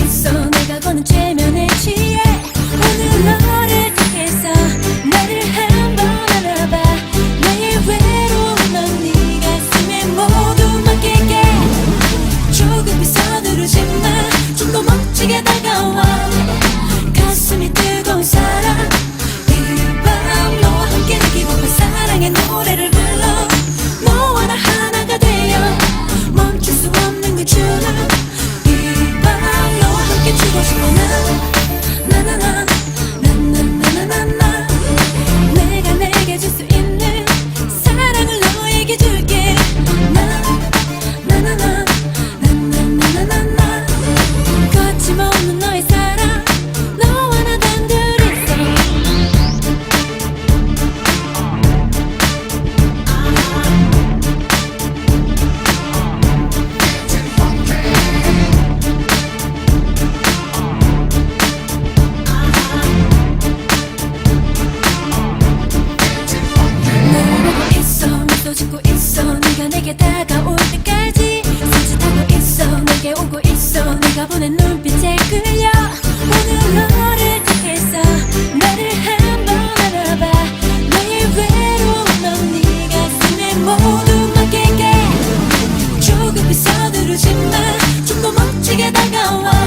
있어. 내가 거는 죄면 알고 있어. 내가 보낸 눈빛에 끌려. 오늘 너를 택했어 나를 한번 알아봐. 나의 외로움 없니 네 가슴에 모두 맡길게. 조금 비서두르지 마. 좀더 멋지게 다가와.